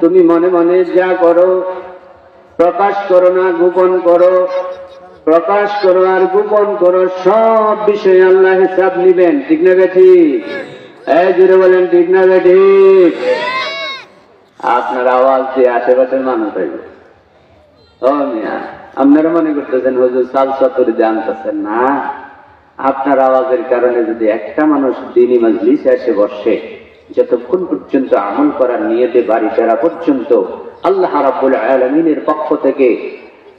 তুমি মনে মনে যা করো, প্রকাশ করো না, গোপন করো। প্রকাশ করো আর গোপন করো, সব বিষয়ে আল্লাহ হিসাব নিবেন। ঠিক না বেঠি? জুড়ে বলেন, ঠিক না বেঠি? আপনার আওয়াজ দিয়ে আশেপাশের মানুষ হইবে। ও আপনারা মনে করতেছেন হুজুর চাল চত্বরে জানতেছেন না? আপনার আওয়াজের কারণে যদি একটা মানুষ দিনী মজলিসে এসে বসে যতক্ষণ পর্যন্ত আমল করার নিয়তে বাড়ি ফেরা পর্যন্ত আল্লাহ রাব্বুল আলামিনের পক্ষ থেকে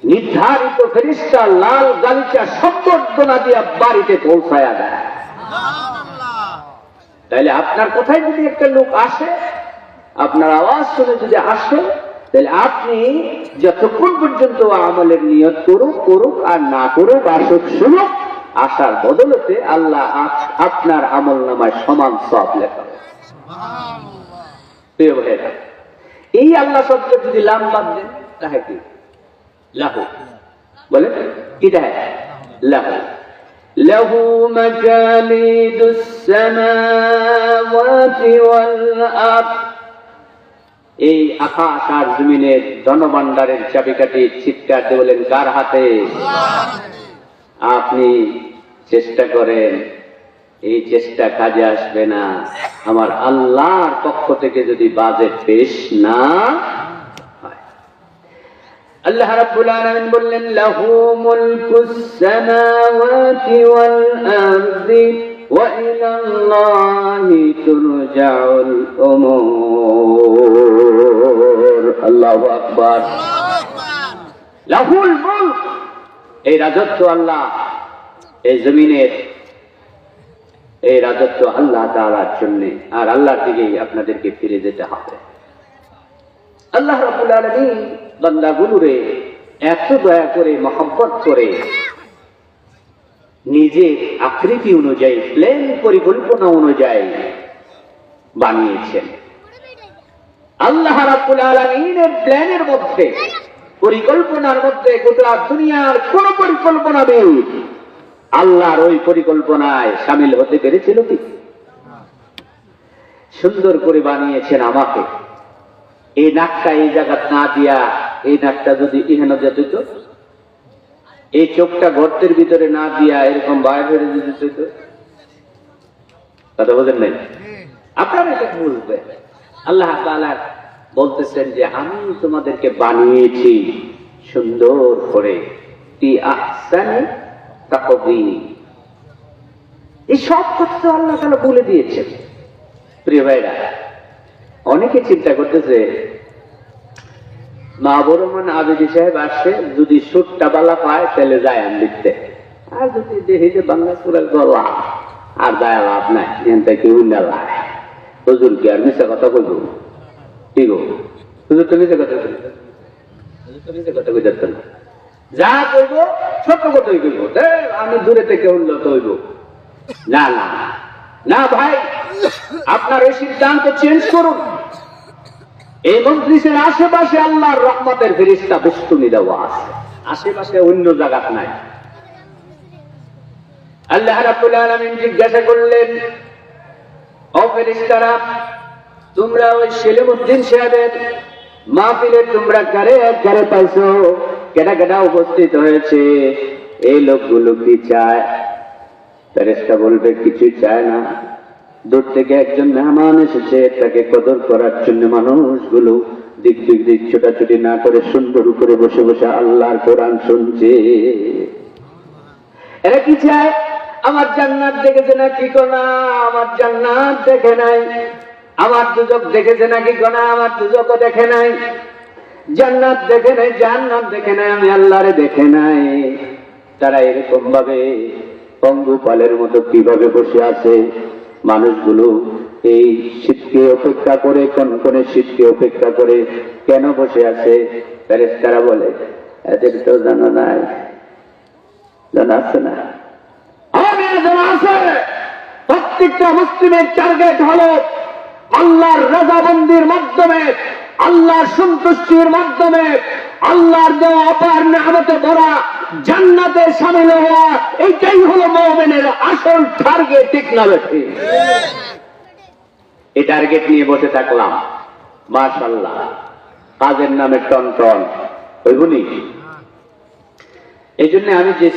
নির্ধারিত ফেরিস্তা লাল গালিচা সম্বর্ধনা দিয়া বাড়িতে পৌঁছায়া দেয়। তাইলে আপনার কোথায় যদি একটা লোক আসে আপনার আওয়াজ শুনে যদি আসে তাহলে আপনি যতক্ষণ পর্যন্ত আমলের নিয়ত করুক করুক আর না করুক আসুক শুনুক আসার বদলতে আল্লাহ আপ- আপনার আমল নামায় সমান সব লেখা হবে। প্রিয় ভাইয়েরা, এই আল্লাহ শব্দ যদি লাম বাদ দেন তাহে কি লাহু বলে কি দেয় লাহু له مجاليد السماوات والأرض এই আকাশ আর জমিনের ধনভাণ্ডারের চাবিকাঠি চিৎকার দিয়ে বলেন কার হাতে আপনি চেষ্টা করেন এই চেষ্টা কাজে আসবে না। আমার আল্লাহর পক্ষ থেকে যদি বাজেট পেশ না হয়। আল্লাহ রাব্বুল আলামিন বললেন লাহু মুলকুস সামাওয়াতি ওয়াল আরদি ওয়া ইলাল্লাহি তুরজাউল উমুর। আল্লাহু আকবার। লাহুল মুলক। এই রাজত্ব আল্লাহ, এই জমিনের এই রাজত্ব আল্লাহ তাআলার জন্য, আর আল্লাহর দিকেই আপনাদেরকে ফিরে যেতে হবে। আল্লাহ আলামিন বান্দাগুলোরে এত দয়া করে, মহব্বত করে, নিজের আকৃতি অনুযায়ী, প্লেন পরিকল্পনা অনুযায়ী বানিয়েছেন। আল্লাহ রাব্বুল আলামিনের প্ল্যানের মধ্যে পরিকল্পনার মধ্যে গোটা দুনিয়ার কোন পরিকল্পনা নেই। আল্লাহর ওই পরিকল্পনায় সামিল হতে পেরেছিল কি? সুন্দর করে বানিয়েছেন আমাকে। এই নাকটা এই জায়গা না দিয়া এই নাকটা যদি ইহানো যেত এই চোখটা গর্তের ভিতরে না দিয়া এরকম বাইরে যেতে হইতো। কথা বোঝেন নাই? আপনারা এটা বুঝবেন। আল্লাহ তাআলা বলতেছেন যে, আমি তোমাদেরকে বানিয়েছি সুন্দর করে। এই সব কথা তো আল্লাহ তাআলা বলে দিয়েছেন। প্রিয় ভাইরা, অনেকে চিন্তা করতেছে, মা বরমান আবেদি সাহেব আসছে যদি সুটটা বালা পায়, তাহলে যায় আমি লিখতে। আর যদি দেখি যে বাংলা সুরের গলা, আর দায়া লাভ নাই এনতে কেউ নেলায় হুজুর কি আর মিশা কথা কথা আপনার এই সিদ্ধান্ত চেঞ্জ করুন। এই মন্ত্রিসের আশেপাশে আল্লাহর রহমতের ফেরিস্তা বস্তুনি দেওয়া আছে। আশেপাশে অন্য জায়গা নাই। আল্লাহ রাব্বুল আলামিন জিজ্ঞাসা করলেন, ও তোমরা ওই সেলিমউদ্দিন সাহেবের মাহফিলে তোমরা কারে এক কারে পাইছো? কেটা কেটা উপস্থিত হয়েছে? এই লোকগুলো কি চায়? ফেরেস্তা বলবে, কিছু চায় না। দূর থেকে একজন মেহমান এসেছে, তাকে কদর করার জন্য মানুষগুলো দিক দিক দিক ছোটাছুটি না করে সুন্দর করে বসে বসে আল্লাহর কোরআন শুনছে। এরা কি চায়? আমার জান্নাত দেখেছে না কি কোনা আমার জান্নাত দেখে নাই। আমার দুজক দেখেছে না কি কোনা আমার দুজকও দেখে নাই। জান্নাত দেখে নাই জান্নাত দেখে নাই, আমি আল্লাহরে দেখে নাই। তারা এরকম ভাবে পঙ্গুপালের মতো কীভাবে বসে আছে? মানুষগুলো এই শীতকে অপেক্ষা করে কনকনে শীতকে অপেক্ষা করে কেন বসে আছে? তারা বলে, এদের তো জানা নাই। জানা আছে না? প্রত্যেকটা মুসলিমের টার্গেট হলো আল্লাহর রাজাবন্দির মাধ্যমে, আল্লাহর সন্তুষ্টির মাধ্যমে, আল্লাহর দেওয়া অপার নামতে ভরা জান্নাতে সামিল হওয়া, এইটাই হলো মোমেনের আসল টার্গেট ঠিক না এই টার্গেট নিয়ে বসে থাকলাম। মাশাল্লাহ কাজের নামে টন টন ওইগুলি এই জন্য আমি যে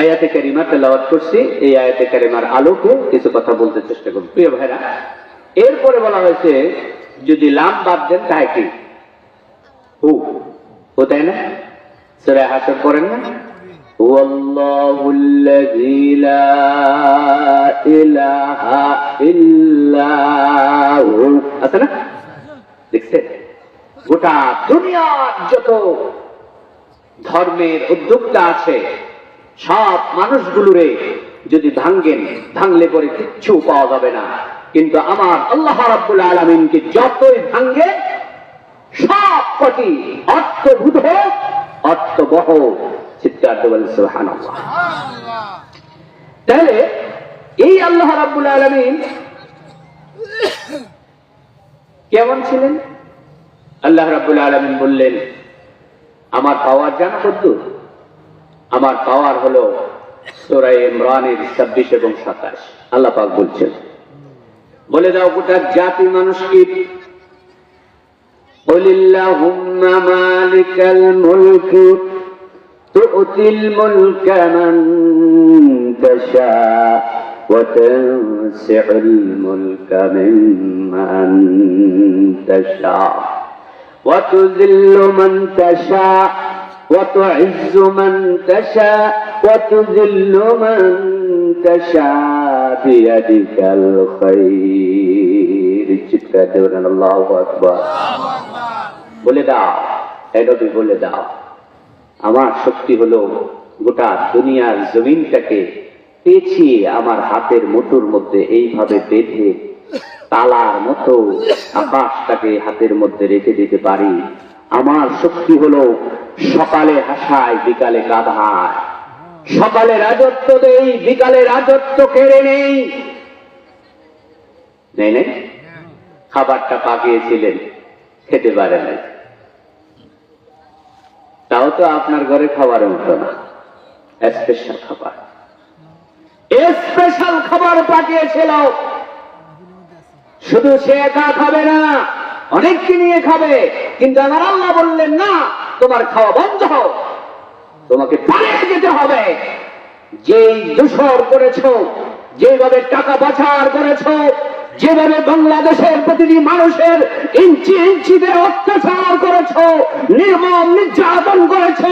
আয়াতে কারিমা তেলাওয়াত করছি, এই আয়াতে কারিমার আলোকে কিছু কথা বলতে চেষ্টা করব। প্রিয় ভাইরা এরপরে বলা হয়েছে যদি লাম বাদ দেন তাই কি হু হু তাই না সুরা হাসর করেন না هو الله الذي لا إله إلا هو আছে না দেখছেন গোটা দুনিয়ার যত ধর্মের উদ্যোক্তা আছে সব মানুষগুলোরে যদি ভাঙ্গেন ভাঙলে পরে কিচ্ছু পাওয়া যাবে না কিন্তু আমার আল্লাহ রাব্বুল আলমিনকে যতই ভাঙ্গে, সব কটি অর্থভূত হোক, অর্থবহ চিৎকার দেবেন তাহলে, এই আল্লাহ রাব্বুল আলমিন কেমন ছিলেন? আল্লাহ রাব্বুল আলমিন বললেন, আমার পাওয়ার জানা কদ্দুর আমার পাওয়ার হলো সোরাই ইমরানের ছাব্বিশ এবং সাতাশ। আল্লাহ পাক বলছেন বলে দাও গোটা জাতি মানুষ কি قل اللهم مالك الملك تؤتي الملك من تشاء وتنسع الملك ممن تشاء وتذل من تشاء وتعز من تشاء وتذل من تشاء بيدك الخير চিৎকার দেবেন আল্লাহু আকবার বলে দাও হে নবী বলে দাও আমার শক্তি হলো গোটা দুনিয়ার জমিনটাকে পেঁচিয়ে আমার হাতের মুঠোর মধ্যে এইভাবে বেঁধে তালার মতো আকাশটাকে হাতের মধ্যে রেখে দিতে পারি আমার শক্তি হলো সকালে হাসায় বিকালে কাঁধায় সকালে রাজত্ব দেই, বিকালে রাজত্ব কেড়ে নেই। নেই খাবারটা পাকিয়েছিলেন, খেতে পারে নাই। তাও তো আপনার ঘরে খাবারের মতো না। স্পেশাল খাবার। স্পেশাল খাবার পাঠিয়েছিল শুধু সে একা খাবে না, অনেককে নিয়ে খাবে। কিন্তু আমার আল্লাহ বললেন, না, তোমার খাওয়া বন্ধ হোক তোমাকে পালিয়ে যেতে হবে। যেই দূষর করেছ যেভাবে টাকা পাচার করেছ যেভাবে বাংলাদেশের প্রতিটি মানুষের ইঞ্চি ইঞ্চিতে অত্যাচার করেছ নির্মম নির্যাতন করেছ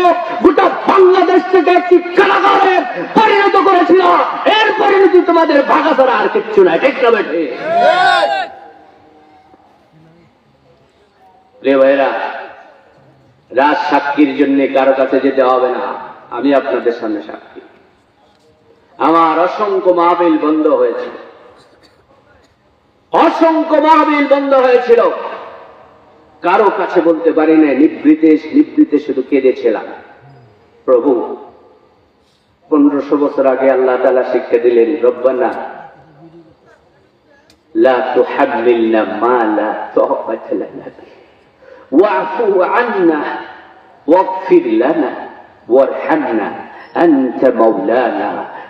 গোটা বাংলাদেশ থেকে একটি কারাগারে পরিণত করেছিল। এর পরিণতি তোমাদের ভাগা ছাড়া আর কিচ্ছু নাই ঠিক না বেঠে? রে ভাইরা রাজ সাক্ষীর জন্য কারও কাছে যেতে হবে না। আমি আপনাদের সামনে সাক্ষী। আমার অসংখ্য মাহবিল বন্ধ হয়েছে অসংখ্য মাহবিল বন্ধ হয়েছিল। কারও কাছে বলতে পারি না নিবৃতে নিবৃতে শুধু কেঁদেছিলাম। প্রভু, পনেরোশো বছর আগে আল্লাহ তালা শিক্ষা দিলেন, রব্বানা, লা মা লা واغفر لنا وارحمنا أنت مولانا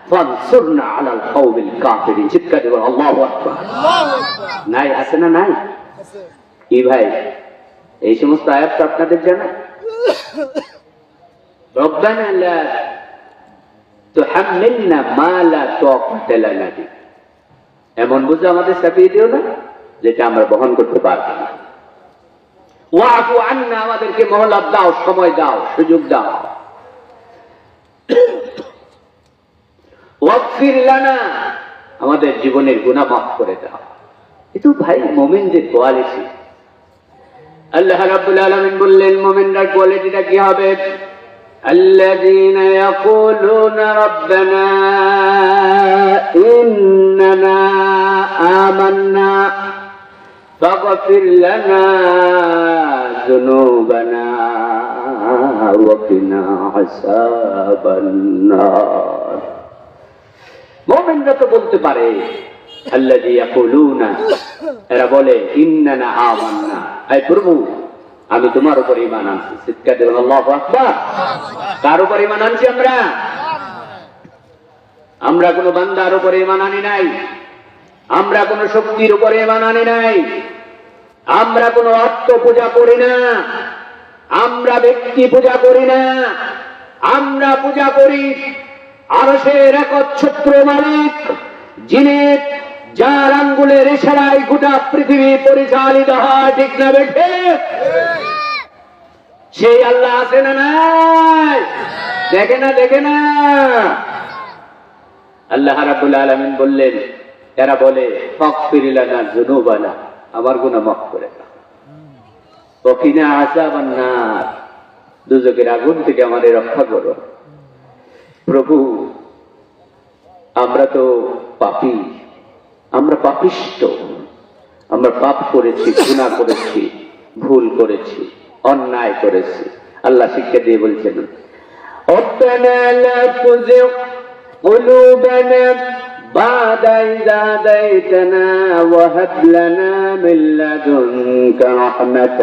فانصرنا على القوم الكافرين চিৎকার দেবেন আল্লাহু আকবার নাই আছে না নাই কি ভাই এই সমস্ত আয়াত তো আপনাদের জানা ربنا لا تحملنا ما لا طاقة لنا به এমন বুঝে আমাদের চাপিয়ে দিও না যেটা আমরা বহন করতে পারবো না ওয়াফু আন্না আমাদেরকে মহলাপ দাও সময় দাও সুযোগ দাও ওয়াকফির লানা আমাদের জীবনের গুনাহ মাফ করে দাও কিন্তু ভাই মোমেনদের কোয়ালিটি আল্লাহ রাব্বুল আলামিন বললেন মোমেনরা কোয়ালিটিটা কি হবে الذين يقولون ربنا إننا آمنا فاغفر لنا ذنوبنا وقنا عذاب النار মোমেনরা তো বলতে পারে আল্লাযী ইয়াকুলুনা এরা বলে ইন্নানা আমান্না আই প্রভু আমি তোমার উপর ঈমান আনছি চিৎকার দেবেন আল্লাহু আকবার কার উপর ঈমান আনছি আমরা আমরা কোনো বান্দার উপর ঈমান আনি নাই আমরা কোন শক্তির উপরে মানানি নাই। আমরা কোন অর্থ পূজা করি না। আমরা ব্যক্তি পূজা করি না। আমরা পূজা করি আরসের একচ্ছত্র মালিক, যিনি যার আঙ্গুলের ইশারায় গোটা পৃথিবী পরিচালিত হয়, ঠিক না বেঠে সেই আল্লাহ আছে না নাই? দেখে না দেখে না। আল্লাহ রাবুল আলমিন বললেন এরা বলে মাফ ফিরিলা না জুনু বানা আমার গুণা মাফ করে দাও। অকিনা আজাব নার, দুজকের আগুন থেকে আমাদের রক্ষা করো। প্রভু, আমরা তো পাপি, আমরা পাপিষ্ট, আমরা পাপ করেছি গুণা করেছি, ভুল করেছি, অন্যায় করেছি। আল্লাহ শিক্ষা দিয়ে বলছেন অত্যনা بعد إذ هديتنا وهب لنا من لدنك رحمة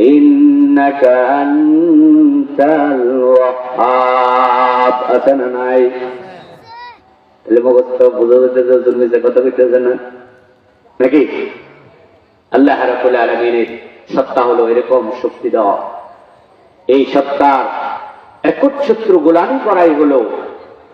إنك أنت الوهاب أتنا ناي তাহলে মুখস্থ বুঝে বুঝতে তুমি যে কথা কইতেছে না নাকি আল্লাহ রাবুল আলমিনের সত্তা হলো এরকম শক্তি দেওয়া এই সত্তার একচ্ছত্র গোলামি করাই হলো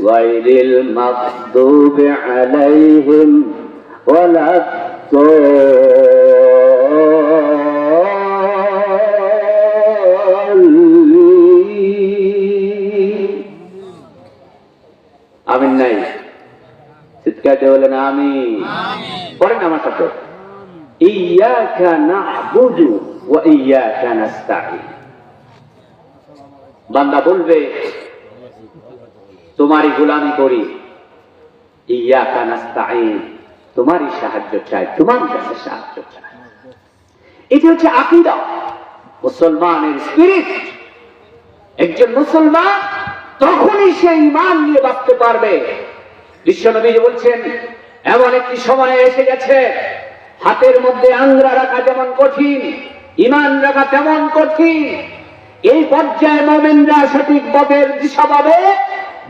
غير المغضوب عليهم ولا الضالين আমিন নাই চিৎকার দিয়ে বলেন আমি পড়েন আমার সাথে ইয়াকা না'বুদু ওয়া ইয়াকা নাস্তাঈন বান্দা বলবে তোমারই গোলামি করি। ইয়াকা নাস্তাঈন, তোমারই সাহায্য চাই, তোমার কাছে সাহায্য চাই। এটি হচ্ছে আকীদা। মুসলমানের স্পিরিট একজন মুসলমান তখনই সে ইমান নিয়ে বাঁচতে পারবে। বিশ্বনবী বলছেন, এমন একটি সময় এসে গেছে, হাতের মধ্যে আংরা রাখা যেমন কঠিন ইমান রাখা তেমন কঠিন। এই পর্যায়ে মোমেনরা সঠিক পথের দিশা পাবে।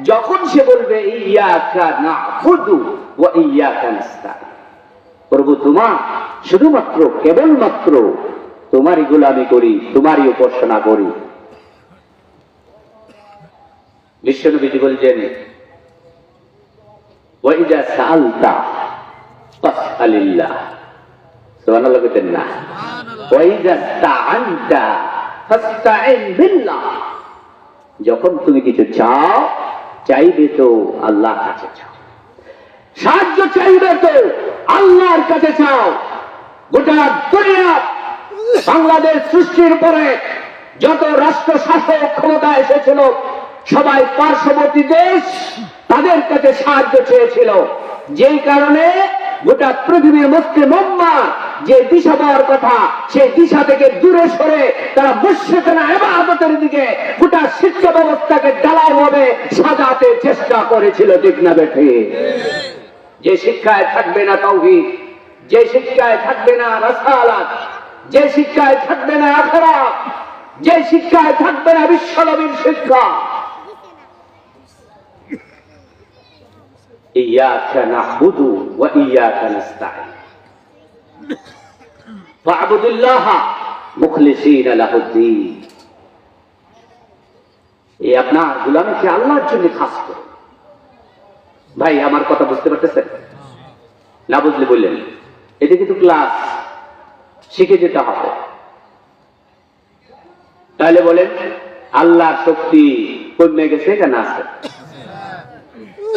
যখন সে বলবে ইয়াকা না খুদু ও ইয়াকা নাস্তাঈন। প্রভু তোমার শুধুমাত্র কেবলমাত্র তোমারই গোলামি করি তোমারই উপাসনা করি। বিশ্বনবীজি বলছেন ওয়াইদা সালতা ফাসআলিল্লাহ। সুবহানাল্লাহ বলতেন না। ওয়াইদা স্তাআনতা ফাসতাইন বিল্লাহ। যখন তুমি কিছু চাও চাইবে তো আল্লাহর কাছে চাও। সাহায্য চাইবে তো আল্লাহর কাছে চাও। গোটা দুনিয়া বাংলাদেশ সৃষ্টির পরে যত রাষ্ট্র শাসক ক্ষমতা এসেছিল, সবাই পার্শ্ববর্তী দেশ তাদের কাছে সাহায্য চেয়েছিল। যেই কারণে গোটা পৃথিবীর মুসলিম উম্মা যে দিশা দেওয়ার কথা, সেই দিশা থেকে দূরে সরে তারা মুশেখানা এবাদতের দিকে গোটা শিক্ষা ব্যবস্থাকে ডালায় হবে সাজাতে চেষ্টা করেছিল দিকনা বেঠে? যে শিক্ষায় থাকবে না তৌহিদ, যে শিক্ষায় থাকবে না রাসালাত, যে শিক্ষায় থাকবে না আখরা যে শিক্ষায় থাকবে না বিশ্বনবীর শিক্ষা। ইয়া ইয়াকা নাহুদু ইয়া ইয়াকা নাস্তাইন ভাই, আমার কথা বুঝতে পারতেছেন? না বুঝলে বললেন। ক্লাস শিখে যেতে হবে। তাহলে বলেন, আল্লাহর শক্তি কমে গেছে কেন আছে?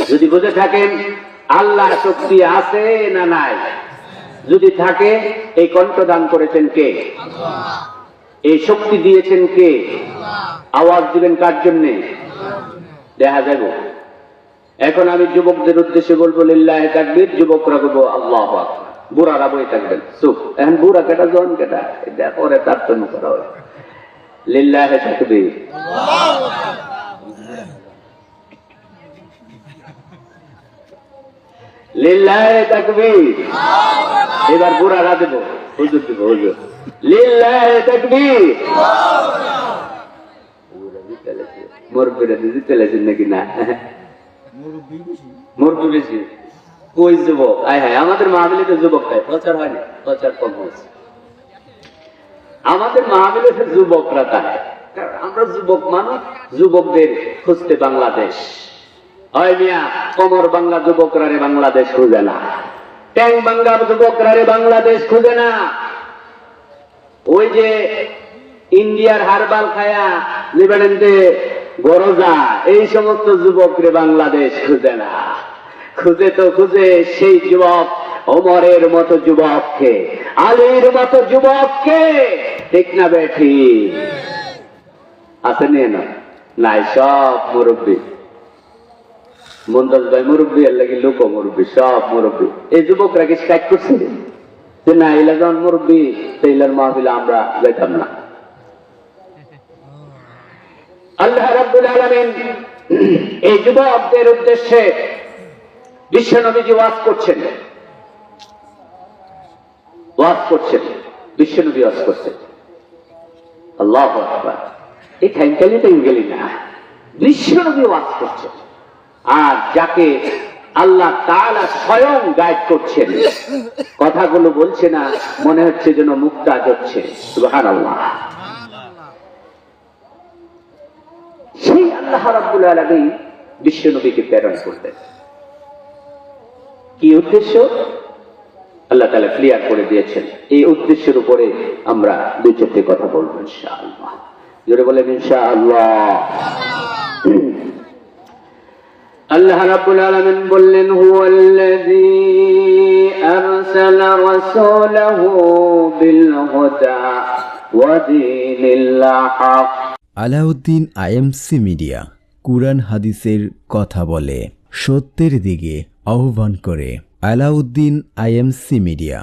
যদি বুঝে থাকেন, আল্লাহর শক্তি আছে না নাই? যদি থাকে এই কণ্ঠ দান করেছেন কে? এই শক্তি দিয়েছেন কে? আওয়াজ দিবেন কার জন্যে? দেখা যাব। এখন আমি যুবকদের উদ্দেশ্যে বলব লিল্লাহ তাকবীর যুবকরা বলব আল্লাহ বুড়ারা বই থাকবেন। চুপ এখন বুড়া কেটা জন কেটা? এটা পরে তার জন্য করা হয়। লিল্লাহে তাকবীর। লিল্লাহে তাকবীর। এবার বুড়ারা দেব হুজুর দেব হুজুর। লিল্লাহে তাকবীর। মুরব্বীরা দিতে লেছেন নাকি না? মুরব্বী বেশি? কই যুবক? আয় হায় আমাদের মাহবিলে যুবক তাই প্রচার হয়নি প্রচার কম হয়েছে। আমাদের যুবকরা তাই। কারণ আমরা যুবক মানুষ যুবকদের খুঁজতে বাংলাদেশ। হয় বাংলা যুবকরা রে বাংলাদেশ খুঁজে না। ট্যাং যুবকরা রে বাংলাদেশ খুঁজে না। ওই যে ইন্ডিয়ার হারবাল খায়া গরজা, এই সমস্ত যুবকরে বাংলাদেশ খুঁজে না। খুঁজে তো খুঁজে সেই যুবক, ওমরের মতো যুবককে, আলীর মতো যুবককে, ঠিক না বেঠি? আছে নিয়ে না নাই, সব মুরব্বী। মন্দাজ ভাই মুরব্বী, এর লাগে লোক মুরব্বী, সব মুরব্বী। এই যুবকরা কি স্ট্রাইক করছে যে না, এলা যখন মুরব্বী সেইলার মাহফিলে আমরা যেতাম না। আল্লাহ রাব্বুল আলামিন এই যুবকদের উদ্দেশ্যে বিশ্বনবীজি ওয়াজ করছেন। ওয়াজ করছেন বিশ্বনবী ওয়াজ করছেন। আল্লাহ আকবার। এই ঠ্যাঙ্কালি ঠ্যাঙ্কালি না। বিশ্বনবী ওয়াজ করছেন। আর যাকে আল্লাহ তাআলা স্বয়ং গাইড করছেন, কথাগুলো বলছে না, মনে হচ্ছে যেন মুক্তা হচ্ছে সুবহানাল্লাহ। সেই আল্লাহ আলামিন বিশ্ব নবীকে প্রেরণ করলেন। কি উদ্দেশ্য? আল্লাহ তাআলা ক্লিয়ার করে দিয়েছেন। এই উদ্দেশ্যের উপরে আমরা দুই চারটে কথা বলব, ইনশাআল্লাহ। জোরে বলেন, ইনশাআল্লাহ। আল্লাহ রাব্বুল আলামিন বললেন, হুয়াল্লাযী আরসালা রাসূলাহু বিল হুদা ওয়া দীনিল হক আলাউদ্দিন আইএমসি মিডিয়া কুরআন হাদিসের কথা বলে সত্যের দিকে আহ্বান করে আলাউদ্দিন আইএমসি মিডিয়া।